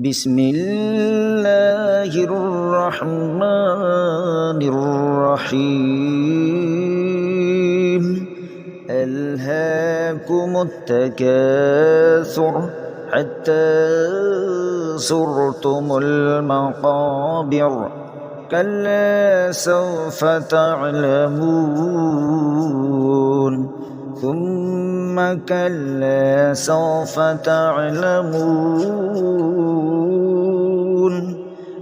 بسم الله الرحمن الرحيم. ألهاكم التكاثر حتى زرتم المقابر. كلا سوف تعلمون. ثم كلا سوف تعلمون.